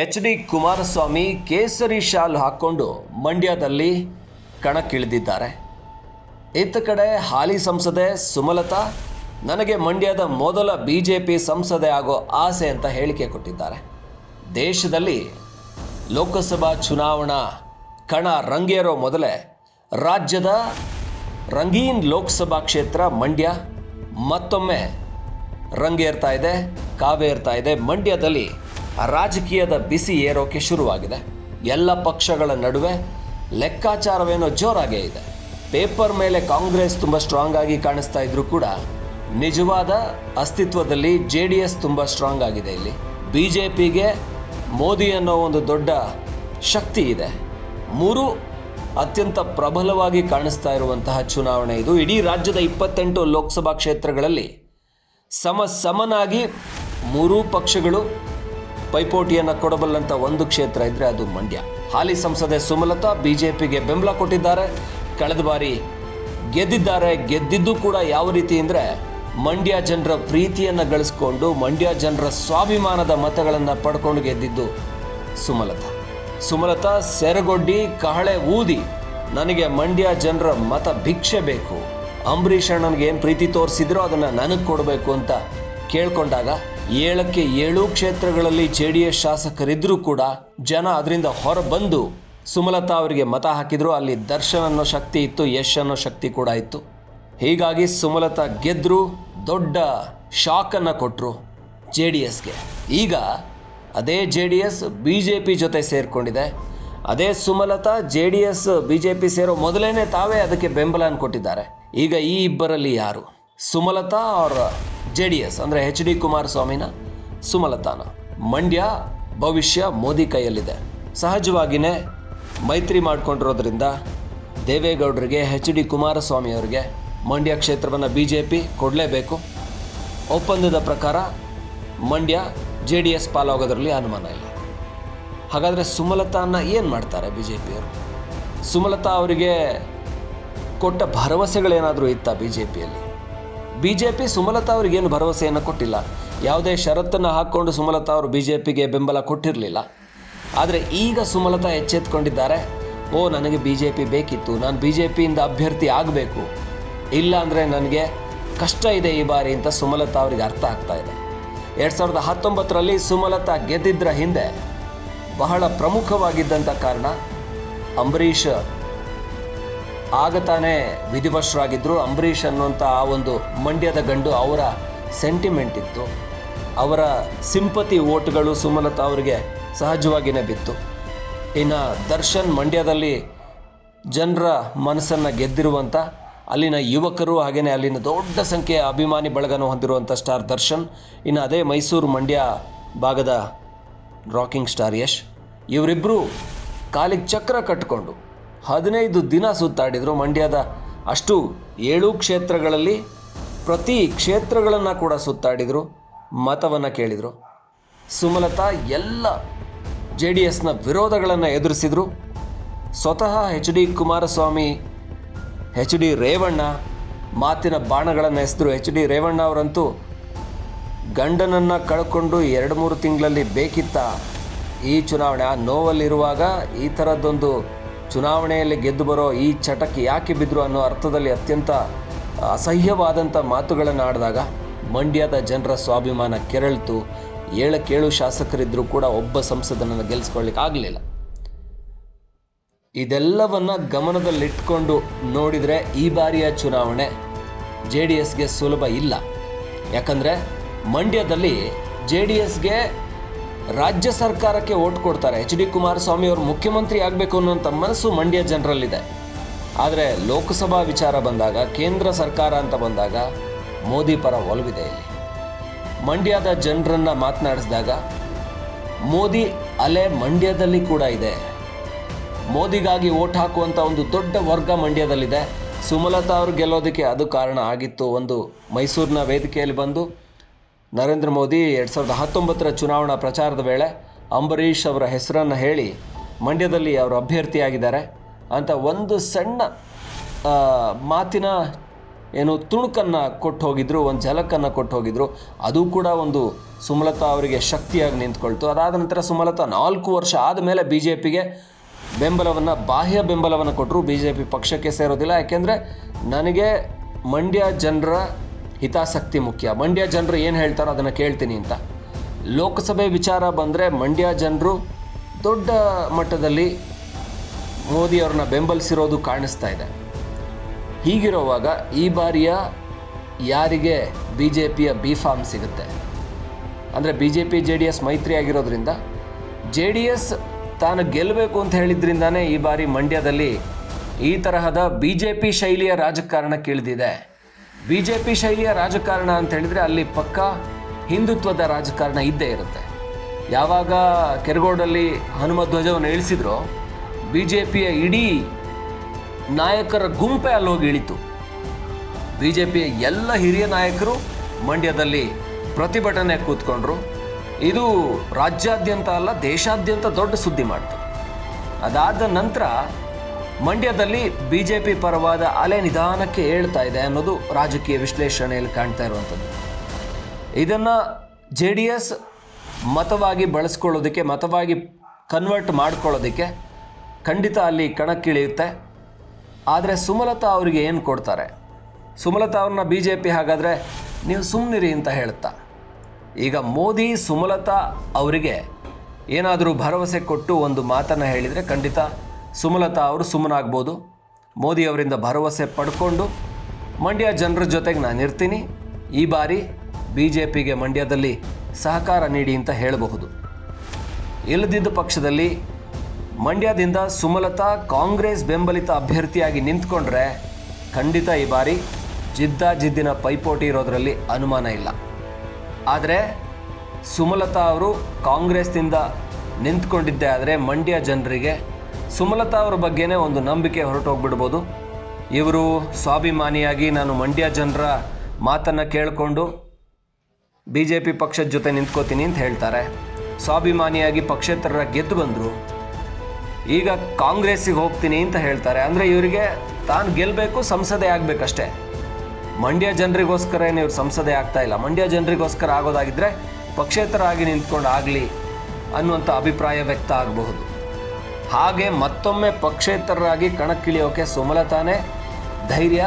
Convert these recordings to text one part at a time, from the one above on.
H D Kumaraswamy ಕೇಸರಿ shawl ಹಾಕ್ಕೊಂಡು ಮಂಡ್ಯದಲ್ಲಿ ಕಣಕ್ಕಿಳಿದಿದ್ದಾರೆ. ಇತ್ತ ಕಡೆ ಹಾಲಿ ಸಂಸದೆ ಸುಮಲತಾ, ನನಗೆ ಮಂಡ್ಯದ ಮೊದಲ ಬಿ ಜೆ ಪಿ ಸಂಸದೆ ಆಗೋ ಆಸೆ ಅಂತ ಹೇಳಿಕೆ ಕೊಟ್ಟಿದ್ದಾರೆ. ದೇಶದಲ್ಲಿ ಲೋಕಸಭಾ ಚುನಾವಣಾ ಕಣ ರಂಗೇರೋ ಮೊದಲೇ ರಾಜ್ಯದ ರಂಗೀನ್ ಲೋಕಸಭಾ ಕ್ಷೇತ್ರ ಮಂಡ್ಯ, ಮತ್ತೊಮ್ಮೆ ರಂಗೇರ್ತಾ ಇದೆ, ಕಾವೇರ್ತಾ ಇದೆ. ಮಂಡ್ಯದಲ್ಲಿ ರಾಜಕೀಯದ ಬಿಸಿ ಏರೋಕೆ ಶುರುವಾಗಿದೆ. ಎಲ್ಲ ಪಕ್ಷಗಳ ನಡುವೆ ಲೆಕ್ಕಾಚಾರವೇನೋ ಜೋರಾಗೇ ಇದೆ. ಪೇಪರ್ ಮೇಲೆ ಕಾಂಗ್ರೆಸ್ ತುಂಬ ಸ್ಟ್ರಾಂಗ್ ಆಗಿ ಕಾಣಿಸ್ತಾ ಇದ್ರೂ ಕೂಡ ನಿಜವಾದ ಅಸ್ತಿತ್ವದಲ್ಲಿ ಜೆ ಡಿ ಎಸ್ ತುಂಬ ಸ್ಟ್ರಾಂಗ್ ಆಗಿದೆ ಇಲ್ಲಿ. ಬಿ ಜೆ ಪಿಗೆ ಮೋದಿ ಅನ್ನೋ ಒಂದು ದೊಡ್ಡ ಶಕ್ತಿ ಇದೆ. ಮೂರು ಅತ್ಯಂತ ಪ್ರಬಲವಾಗಿ ಕಾಣಿಸ್ತಾ ಇರುವಂತಹ ಚುನಾವಣೆ ಇದು. ಇಡೀ ರಾಜ್ಯದ ಇಪ್ಪತ್ತೆಂಟು ಲೋಕಸಭಾ ಕ್ಷೇತ್ರಗಳಲ್ಲಿ ಸಮ ಸಮನಾಗಿ ಮೂರೂ ಪಕ್ಷಗಳು ಪೈಪೋಟಿಯನ್ನು ಕೊಡಬಲ್ಲಂತ ಒಂದು ಕ್ಷೇತ್ರ ಇದ್ರೆ ಅದು ಮಂಡ್ಯ. ಹಾಲಿ ಸಂಸದೆ ಸುಮಲತಾ ಬಿಜೆಪಿಗೆ ಬೆಂಬಲ ಕೊಟ್ಟಿದ್ದಾರೆ. ಕಳೆದ ಬಾರಿ ಗೆದ್ದಿದ್ದಾರೆ. ಗೆದ್ದಿದ್ದು ಕೂಡ ಯಾವ ರೀತಿ ಅಂದರೆ ಮಂಡ್ಯ ಜನರ ಪ್ರೀತಿಯನ್ನು ಗಳಿಸ್ಕೊಂಡು ಮಂಡ್ಯ ಜನರ ಸ್ವಾಭಿಮಾನದ ಮತಗಳನ್ನು ಪಡ್ಕೊಂಡು ಗೆದ್ದಿದ್ದು ಸುಮಲತಾ. ಸುಮಲತಾ ಸೆರಗೊಡ್ಡಿ, ಕಹಳೆ ಊದಿ, ನನಗೆ ಮಂಡ್ಯ ಜನರ ಮತ ಭಿಕ್ಷೆ ಬೇಕು. ಅಂಬರೀಷ್ ಅಣ್ಣನಿಗೆ ಏನು ಪ್ರೀತಿ ತೋರಿಸಿದ್ರೋ ಅದನ್ನು ನನಗೆ ಕೊಡಬೇಕು ಅಂತ ಕೇಳ್ಕೊಂಡಾಗ ಏಳಕ್ಕೆ ಏಳು ಕ್ಷೇತ್ರಗಳಲ್ಲಿ ಜೆ ಡಿ ಎಸ್ ಶಾಸಕರಿದ್ದರೂ ಕೂಡ ಜನ ಅದರಿಂದ ಹೊರಬಂದು ಸುಮಲತಾ ಅವರಿಗೆ ಮತ ಹಾಕಿದ್ರು. ಅಲ್ಲಿ ದರ್ಶನ್ ಅನ್ನೋ ಶಕ್ತಿ ಇತ್ತು, ಯಶ್ ಅನ್ನೋ ಶಕ್ತಿ ಕೂಡ ಇತ್ತು. ಹೀಗಾಗಿ ಸುಮಲತಾ ಗೆದ್ದರು ದೊಡ್ಡ ಶಾಕನ್ನು ಕೊಟ್ಟರು ಜೆ ಡಿ ಎಸ್ಗೆ ಈಗ ಅದೇ J D S B J P ಜೊತೆ ಸೇರಿಕೊಂಡಿದೆ. ಅದೇ Sumalatha J D S B J P ಸೇರೋ ಮೊದಲೇ ತಾವೇ ಅದಕ್ಕೆ ಬೆಂಬಲ ಕೊಟ್ಟಿದ್ದಾರೆ. ಈಗ ಈ ಇಬ್ಬರಲ್ಲಿ ಯಾರು? ಸುಮಲತಾ ಅವ್ರ ಜೆ ಡಿ ಎಸ್ ಅಂದರೆ ಎಚ್ ಡಿ ಕುಮಾರಸ್ವಾಮಿನ ಸುಮಲತಾನ. ಮಂಡ್ಯ ಭವಿಷ್ಯ ಮೋದಿ ಕೈಯಲ್ಲಿದೆ. ಸಹಜವಾಗಿಯೇ ಮೈತ್ರಿ ಮಾಡಿಕೊಂಡಿರೋದ್ರಿಂದ ದೇವೇಗೌಡರಿಗೆ, ಎಚ್ ಡಿ ಕುಮಾರಸ್ವಾಮಿ ಅವರಿಗೆ ಮಂಡ್ಯ ಕ್ಷೇತ್ರವನ್ನು ಬಿ ಜೆ ಪಿ ಕೊಡಲೇಬೇಕು. ಒಪ್ಪಂದದ ಪ್ರಕಾರ ಮಂಡ್ಯ ಜೆ ಡಿ ಎಸ್ ಪಾಲಾಗೋದ್ರಲ್ಲಿ ಅನುಮಾನ ಇಲ್ಲ. ಹಾಗಾದರೆ ಸುಮಲತಾನ ಏನು ಮಾಡ್ತಾರೆ ಬಿ ಜೆ ಪಿಯವರು ಸುಮಲತಾ ಅವರಿಗೆ ಕೊಟ್ಟ ಭರವಸೆಗಳೇನಾದರೂ ಇತ್ತ ಬಿ ಜೆ ಪಿಯಲ್ಲಿ ಬಿ ಜೆ ಪಿ ಸುಮಲತಾ ಅವರಿಗೇನು ಭರವಸೆಯನ್ನು ಕೊಟ್ಟಿಲ್ಲ. ಯಾವುದೇ ಷರತ್ತನ್ನು ಹಾಕ್ಕೊಂಡು ಸುಮಲತಾ ಅವರು ಬಿ ಜೆ ಪಿಗೆ ಬೆಂಬಲ ಕೊಟ್ಟಿರಲಿಲ್ಲ. ಆದರೆ ಈಗ ಸುಮಲತಾ ಎಚ್ಚೆತ್ಕೊಂಡಿದ್ದಾರೆ. ಓ, ನನಗೆ ಬಿ ಜೆ ಪಿ ಬೇಕಿತ್ತು. ನಾನು ಬಿ ಜೆ ಪಿಯಿಂದ ಅಭ್ಯರ್ಥಿ ಆಗಬೇಕು. ಇಲ್ಲ ಅಂದರೆ ನನಗೆ ಕಷ್ಟ ಇದೆ ಈ ಬಾರಿ ಅಂತ ಸುಮಲತಾ ಅವರಿಗೆ ಅರ್ಥ ಆಗ್ತಾ ಇದೆ. ಎರಡು ಸಾವಿರದ ಹತ್ತೊಂಬತ್ತರಲ್ಲಿ ಸುಮಲತಾ ಗೆದ್ದಿದ್ದರ ಹಿಂದೆ ಬಹಳ ಪ್ರಮುಖವಾಗಿದ್ದಂಥ ಕಾರಣ ಅಂಬರೀಷ್ ಆಗ ತಾನೇ ವಿಧಿವಶರಾಗಿದ್ದರು ಅಂಬರೀಷ್ ಅನ್ನುವಂಥ ಆ ಒಂದು ಮಂಡ್ಯದ ಗಂಡು ಅವರ ಸೆಂಟಿಮೆಂಟ್ ಇತ್ತು. ಅವರ ಸಿಂಪತಿ ಓಟ್ಗಳು ಸುಮಲತಾ ಅವರಿಗೆ ಸಹಜವಾಗಿಯೇ ಬಿತ್ತು. ಇನ್ನು ದರ್ಶನ್ ಮಂಡ್ಯದಲ್ಲಿ ಜನರ ಮನಸ್ಸನ್ನು ಗೆದ್ದಿರುವಂಥ ಅಲ್ಲಿನ ಯುವಕರು ಹಾಗೆಯೇ ಅಲ್ಲಿನ ದೊಡ್ಡ ಸಂಖ್ಯೆಯ ಅಭಿಮಾನಿ ಬಳಗನ ಹೊಂದಿರುವಂಥ ಸ್ಟಾರ್ ದರ್ಶನ್, ಇನ್ನು ಅದೇ ಮೈಸೂರು ಮಂಡ್ಯ ಭಾಗದ ರಾಕಿಂಗ್ ಸ್ಟಾರ್ ಯಶ್. ಇವರಿಬ್ಬರು ಕಾಲಿಗೆ ಚಕ್ರ ಕಟ್ಟಿಕೊಂಡು ಹದಿನೈದು ದಿನ ಸುತ್ತಾಡಿದರು ಮಂಡ್ಯದ ಅಷ್ಟು ಏಳು ಕ್ಷೇತ್ರಗಳಲ್ಲಿ ಪ್ರತಿ ಕ್ಷೇತ್ರಗಳನ್ನು ಕೂಡ ಸುತ್ತಾಡಿದರು ಮತವನ್ನು ಕೇಳಿದರು. ಸುಮಲತಾ ಎಲ್ಲ ಜೆ ಡಿ ಎಸ್ನ ವಿರೋಧಗಳನ್ನು ಎದುರಿಸಿದರು. ಸ್ವತಃ H D Kumaraswamy, H D Revanna, ಮಾತಿನ ಬಾಣಗಳನ್ನು ಎಸೆದರು. ಎಚ್ ಡಿ ರೇವಣ್ಣ ಅವರಂತೂ ಗಂಡನನ್ನು ಕಳ್ಕೊಂಡು ಎರಡು ಮೂರು ತಿಂಗಳಲ್ಲಿ ಬೇಕಿತ್ತ ಈ ಚುನಾವಣೆ. ಆ ನೋವಲ್ಲಿರುವಾಗ ಈ ಥರದ್ದೊಂದು ಚುನಾವಣೆಯಲ್ಲಿ ಗೆದ್ದು ಬರೋ ಈ ಚಟಕ್ಕೆ ಯಾಕೆ ಬಿದ್ದರು ಅನ್ನೋ ಅರ್ಥದಲ್ಲಿ ಅತ್ಯಂತ ಅಸಹ್ಯವಾದಂಥ ಮಾತುಗಳನ್ನು ಆಡಿದಾಗ ಮಂಡ್ಯದ ಜನರ ಸ್ವಾಭಿಮಾನ ಕೆರಳಿತು. ಏಳು ಕೇಳು ಶಾಸಕರಿದ್ದರೂ ಕೂಡ ಒಬ್ಬ ಸಂಸದನನ್ನು ಗೆಲ್ಲಿಸ್ಕೊಳ್ಳಿಕ್ಕೆ ಆಗಲಿಲ್ಲ. ಇದೆಲ್ಲವನ್ನು ಗಮನದಲ್ಲಿಟ್ಕೊಂಡು ನೋಡಿದರೆ ಈ ಬಾರಿಯ ಚುನಾವಣೆ ಜೆ ಡಿ ಎಸ್ಗೆ ಸುಲಭ ಇಲ್ಲ. ಯಾಕಂದರೆ ಮಂಡ್ಯದಲ್ಲಿ ಜೆ ಡಿ ಎಸ್ಗೆ ರಾಜ್ಯ ಸರ್ಕಾರಕ್ಕೆ ಓಟ್ ಕೊಡ್ತಾರೆ. ಎಚ್ ಡಿ ಕುಮಾರಸ್ವಾಮಿ ಅವರು ಮುಖ್ಯಮಂತ್ರಿ ಆಗಬೇಕು ಅನ್ನುವಂಥ ಮನಸ್ಸು ಮಂಡ್ಯ ಜನರಲ್ಲಿದೆ. ಆದರೆ ಲೋಕಸಭಾ ವಿಚಾರ ಬಂದಾಗ, ಕೇಂದ್ರ ಸರ್ಕಾರ ಅಂತ ಬಂದಾಗ ಮೋದಿ ಪರ ಒಲವಿದೆ ಇಲ್ಲಿ. ಮಂಡ್ಯದ ಜನರನ್ನು ಮಾತನಾಡಿಸಿದಾಗ ಮೋದಿ ಅಲೆ ಮಂಡ್ಯದಲ್ಲಿ ಕೂಡ ಇದೆ. ಮೋದಿಗಾಗಿ ಓಟ್ ಹಾಕುವಂಥ ಒಂದು ದೊಡ್ಡ ವರ್ಗ ಮಂಡ್ಯದಲ್ಲಿದೆ. ಸುಮಲತಾ ಅವರು ಗೆಲ್ಲೋದಕ್ಕೆ ಅದು ಕಾರಣ ಆಗಿತ್ತು. ಒಂದು ಮೈಸೂರಿನ ವೇದಿಕೆಯಲ್ಲಿ ಬಂದು ನರೇಂದ್ರ ಮೋದಿ ಎರಡು ಸಾವಿರದ ಹತ್ತೊಂಬತ್ತರ ಚುನಾವಣಾ ಪ್ರಚಾರದ ವೇಳೆ ಅಂಬರೀಷ್ ಅವರ ಹೆಸರನ್ನು ಹೇಳಿ ಮಂಡ್ಯದಲ್ಲಿ ಅವರು ಅಭ್ಯರ್ಥಿಯಾಗಿದ್ದಾರೆ. ಅಂತ ಒಂದು ಸಣ್ಣ ಮಾತಿನ ಏನು ತುಣುಕನ್ನು ಕೊಟ್ಟು ಹೋಗಿದ್ರು ಒಂದು ಝಲಕನ್ನು ಕೊಟ್ಟು ಹೋಗಿದ್ರು ಅದು ಕೂಡ ಒಂದು ಸುಮಲತಾ ಅವರಿಗೆ ಶಕ್ತಿಯಾಗಿ ನಿಂತ್ಕೊಳ್ತು. ಅದಾದ ನಂತರ ಸುಮಲತಾ ನಾಲ್ಕು ವರ್ಷ ಆದಮೇಲೆ ಬಿ ಜೆ ಪಿಗೆ ಬೆಂಬಲವನ್ನು, ಬಾಹ್ಯ ಬೆಂಬಲವನ್ನು ಕೊಟ್ಟರು ಬಿ ಜೆ ಪಿ ಪಕ್ಷಕ್ಕೆ ಸೇರೋದಿಲ್ಲ. ಯಾಕೆಂದರೆ ನನಗೆ ಮಂಡ್ಯ ಜನರ ಹಿತಾಸಕ್ತಿ ಮುಖ್ಯ. ಮಂಡ್ಯ ಜನರು ಏನು ಹೇಳ್ತಾರೋ ಅದನ್ನು ಕೇಳ್ತೀನಿ ಅಂತ. ಲೋಕಸಭೆ ವಿಚಾರ ಬಂದರೆ ಮಂಡ್ಯ ಜನರು ದೊಡ್ಡ ಮಟ್ಟದಲ್ಲಿ ಮೋದಿಯವ್ರನ್ನ ಬೆಂಬಲಿಸಿರೋದು ಕಾಣಿಸ್ತಾ ಇದೆ. ಹೀಗಿರುವಾಗ ಈ ಬಾರಿಯ ಯಾರಿಗೆ ಬಿ ಜೆ ಪಿಯ ಬಿ ಫಾರ್ಮ್ ಸಿಗುತ್ತೆ? ಅಂದರೆ B J P J D S ಮೈತ್ರಿ ಆಗಿರೋದ್ರಿಂದ ಜೆ ಡಿ ಎಸ್ ತಾನು ಗೆಲ್ಲಬೇಕು ಅಂತ ಹೇಳಿದ್ರಿಂದಾನೇ ಈ ಬಾರಿ ಮಂಡ್ಯದಲ್ಲಿ ಈ ತರಹದ ಬಿ ಜೆ ಪಿ ಶೈಲಿಯ ರಾಜಕಾರಣ ಕೇಳಿದಿದೆ. ಬಿ ಜೆ ಪಿ ಶೈಲಿಯ ರಾಜಕಾರಣ ಅಂತ ಹೇಳಿದ್ರೆ ಅಲ್ಲಿ ಪಕ್ಕ ಹಿಂದುತ್ವದ ರಾಜಕಾರಣ ಇದ್ದೇ ಇರುತ್ತೆ. ಯಾವಾಗ ಕೆರಗೋಡಲ್ಲಿ ಹನುಮ ಧ್ವಜವನ್ನು ಇಳಿಸಿದ್ರೋ ಬಿ ಜೆ ಪಿಯ ಇಡೀ ನಾಯಕರ ಗುಂಪೆ ಅಲ್ಲಿ ಹೋಗಿ ಇಳಿತು. ಬಿ ಜೆ ಪಿಯ ಎಲ್ಲ ಹಿರಿಯ ನಾಯಕರು ಮಂಡ್ಯದಲ್ಲಿ ಪ್ರತಿಭಟನೆ ಕೂತ್ಕೊಂಡ್ರು. ಇದು ರಾಜ್ಯಾದ್ಯಂತ ಅಲ್ಲ, ದೇಶಾದ್ಯಂತ ದೊಡ್ಡ ಸುದ್ದಿ ಮಾಡ್ತು. ಅದಾದ ನಂತರ ಮಂಡ್ಯದಲ್ಲಿ ಬಿಜೆಪಿ ಪರವಾದ ಅಲೆ ನಿಧಾನಕ್ಕೆ ಏಳ್ತಾ ಇದೆ ಅನ್ನೋದು ರಾಜಕೀಯ ವಿಶ್ಲೇಷಣೆಯಲ್ಲಿ ಕಾಣ್ತಾ ಇರುವಂಥದ್ದು. ಇದನ್ನು ಜೆ ಡಿ ಎಸ್ ಮತವಾಗಿ ಬಳಸ್ಕೊಳ್ಳೋದಕ್ಕೆ, ಮತವಾಗಿ ಕನ್ವರ್ಟ್ ಮಾಡ್ಕೊಳ್ಳೋದಕ್ಕೆ ಖಂಡಿತ ಅಲ್ಲಿ ಕಣಕ್ಕಿಳಿಯುತ್ತೆ. ಆದರೆ ಸುಮಲತಾ ಅವರಿಗೆ ಏನು ಕೊಡ್ತಾರೆ? ಸುಮಲತಾ ಅವ್ರನ್ನ ಬಿ ಜೆ ಪಿ ಹಾಗಾದರೆ ನೀವು ಸುಮ್ಮನಿರಿ ಅಂತ ಹೇಳ್ತಾ. ಈಗ ಮೋದಿ, ಸುಮಲತಾ ಅವರಿಗೆ ಏನಾದರೂ ಭರವಸೆ ಕೊಟ್ಟು ಒಂದು ಮಾತನ್ನು ಹೇಳಿದರೆ ಖಂಡಿತ ಸುಮಲತಾ ಅವರು ಸುಮ್ಮನಾಗ್ಬೋದು. ಮೋದಿ ಅವರಿಂದ ಭರವಸೆ ಪಡ್ಕೊಂಡು ಮಂಡ್ಯ ಜನರ ಜೊತೆಗೆ ನಾನು ಇರ್ತೀನಿ. ಈ ಬಾರಿ ಬಿ ಜೆ ಪಿಗೆ ಮಂಡ್ಯದಲ್ಲಿ ಸಹಕಾರ ನೀಡಿ ಅಂತ ಹೇಳಬಹುದು. ಇಲ್ಲದಿದ್ದ ಪಕ್ಷದಲ್ಲಿ ಮಂಡ್ಯದಿಂದ ಸುಮಲತಾ ಕಾಂಗ್ರೆಸ್ ಬೆಂಬಲಿತ ಅಭ್ಯರ್ಥಿಯಾಗಿ ನಿಂತ್ಕೊಂಡ್ರೆ ಖಂಡಿತ ಈ ಬಾರಿ ಜಿದ್ದಾಜಿದ್ದಿನ ಪೈಪೋಟಿ ಇರೋದರಲ್ಲಿ ಅನುಮಾನ ಇಲ್ಲ. ಆದರೆ ಸುಮಲತಾ ಅವರು ಕಾಂಗ್ರೆಸ್ನಿಂದ ನಿಂತ್ಕೊಂಡಿದ್ದೆ ಆದರೆ ಮಂಡ್ಯ ಜನರಿಗೆ ಸುಮಲತಾ ಅವ್ರ ಬಗ್ಗೆನೇ ಒಂದು ನಂಬಿಕೆ ಹೊರಟೋಗ್ಬಿಡ್ಬೋದು. ಇವರು ಸ್ವಾಭಿಮಾನಿಯಾಗಿ ನಾನು ಮಂಡ್ಯ ಜನರ ಮಾತನ್ನು ಕೇಳಿಕೊಂಡು ಬಿ ಜೆ ಪಿ ಪಕ್ಷದ ಜೊತೆ ನಿಂತ್ಕೋತೀನಿ ಅಂತ ಹೇಳ್ತಾರೆ. ಸ್ವಾಭಿಮಾನಿಯಾಗಿ ಪಕ್ಷೇತರ ಗೆದ್ದು ಬಂದರು. ಈಗ ಕಾಂಗ್ರೆಸ್ಸಿಗೆ ಹೋಗ್ತೀನಿ ಅಂತ ಹೇಳ್ತಾರೆ. ಅಂದರೆ ಇವರಿಗೆ ತಾನು ಗೆಲ್ಲಬೇಕು ಸಂಸದೆ ಆಗಬೇಕಷ್ಟೇ. ಮಂಡ್ಯ ಜನರಿಗೋಸ್ಕರ ಏನು ಇವ್ರು ಸಂಸದೆ ಆಗ್ತಾ ಇಲ್ಲ. ಮಂಡ್ಯ ಜನರಿಗೋಸ್ಕರ ಆಗೋದಾಗಿದ್ದರೆ ಪಕ್ಷೇತರ ಆಗಿ ನಿಂತ್ಕೊಂಡು ಆಗಲಿ ಅನ್ನುವಂಥ ಅಭಿಪ್ರಾಯ ವ್ಯಕ್ತ ಆಗಬಹುದು. ಹಾಗೆ ಮತ್ತೊಮ್ಮೆ ಪಕ್ಷೇತರರಾಗಿ ಕಣಕ್ಕಿಳಿಯೋಕೆ ಸುಮಲತಾನೇ ಧೈರ್ಯ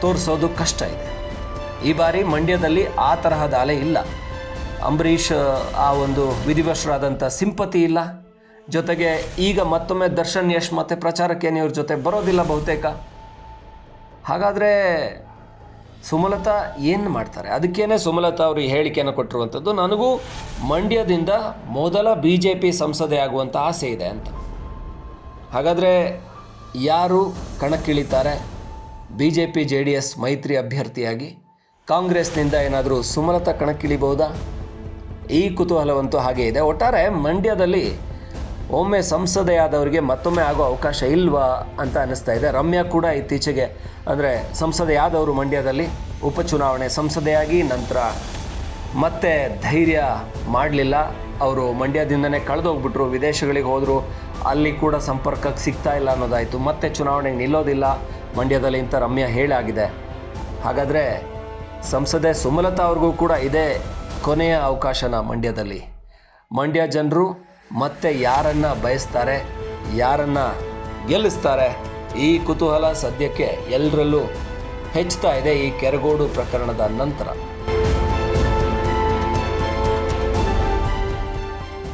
ತೋರಿಸೋದು ಕಷ್ಟ ಇದೆ. ಈ ಬಾರಿ ಮಂಡ್ಯದಲ್ಲಿ ಆ ತರಹದ ಅಲೆ ಇಲ್ಲ. ಅಂಬರೀಷ್, ಆ ಒಂದು ವಿಧಿವಶರಾದಂಥ ಸಿಂಪತಿ ಇಲ್ಲ. ಜೊತೆಗೆ ಈಗ ಮತ್ತೊಮ್ಮೆ ದರ್ಶನ್ ಯಶ್ ಮತ್ತು ಪ್ರಚಾರಕ್ಕೆ ಇವ್ರ ಜೊತೆ ಬರೋದಿಲ್ಲ ಬಹುತೇಕ. ಹಾಗಾದರೆ ಸುಮಲತಾ ಏನು ಮಾಡ್ತಾರೆ? ಅದಕ್ಕೇನೆ ಸುಮಲತಾ ಅವರು ಹೇಳಿಕೆಯನ್ನು ಕೊಟ್ಟಿರುವಂಥದ್ದು. ನನಗೂ ಮಂಡ್ಯದಿಂದ ಮೊದಲ ಬಿ ಜೆ ಪಿ ಸಂಸದೆ ಆಗುವಂಥ ಆಸೆ ಇದೆ ಅಂತ. ಹಾಗಾದರೆ ಯಾರು ಕಣಕ್ಕಿಳಿತಾರೆ? B J P J D S ಮೈತ್ರಿ ಅಭ್ಯರ್ಥಿಯಾಗಿ ಕಾಂಗ್ರೆಸ್ನಿಂದ ಏನಾದರೂ ಸುಮಲತಾ ಕಣಕ್ಕಿಳಿಬಹುದಾ? ಈ ಕುತೂಹಲವಂತೂ ಹಾಗೆ ಇದೆ. ಒಟ್ಟಾರೆ ಮಂಡ್ಯದಲ್ಲಿ ಒಮ್ಮೆ ಸಂಸದೆಯಾದವರಿಗೆ ಮತ್ತೊಮ್ಮೆ ಆಗೋ ಅವಕಾಶ ಇಲ್ವಾ ಅಂತ ಅನ್ನಿಸ್ತಾ ಇದೆ. ರಮ್ಯಾ ಕೂಡ ಇತ್ತೀಚೆಗೆ ಅಂದರೆ ಸಂಸದೆಯಾದವರು ಮಂಡ್ಯದಲ್ಲಿ ಉಪಚುನಾವಣೆ ಸಂಸದೆಯಾಗಿ ನಂತರ ಮತ್ತೆ ಧೈರ್ಯ ಮಾಡಲಿಲ್ಲ. ಅವರು ಮಂಡ್ಯದಿಂದನೇ ಕಳೆದೋಗ್ಬಿಟ್ರು, ವಿದೇಶಗಳಿಗೆ ಹೋದರು, ಅಲ್ಲಿ ಕೂಡ ಸಂಪರ್ಕಕ್ಕೆ ಸಿಗ್ತಾ ಇಲ್ಲ ಅನ್ನೋದಾಯಿತು. ಮತ್ತೆ ಚುನಾವಣೆಗೆ ನಿಲ್ಲೋದಿಲ್ಲ. ಮಂಡ್ಯದಲ್ಲಿ ಇಂಥ ರಮ್ಯಾ ಹೇಳಾಗಿದೆ. ಹಾಗಾದರೆ ಸಂಸದೆ ಸುಮಲತಾ ಅವ್ರಿಗೂ ಕೂಡ ಇದೇ ಕೊನೆಯ ಅವಕಾಶನ ಮಂಡ್ಯದಲ್ಲಿ. ಮಂಡ್ಯ ಜನರು ಮತ್ತೆ ಯಾರನ್ನ ಬಯಸ್ತಾರೆ, ಯಾರನ್ನ ಗೆಲ್ಲಿಸ್ತಾರೆ, ಈ ಕುತೂಹಲ ಸದ್ಯಕ್ಕೆ ಎಲ್ಲರಲ್ಲೂ ಹೆಚ್ಚುತ್ತಾ ಇದೆ ಈ ಕೆರಗೋಡು ಪ್ರಕರಣದ ನಂತರ.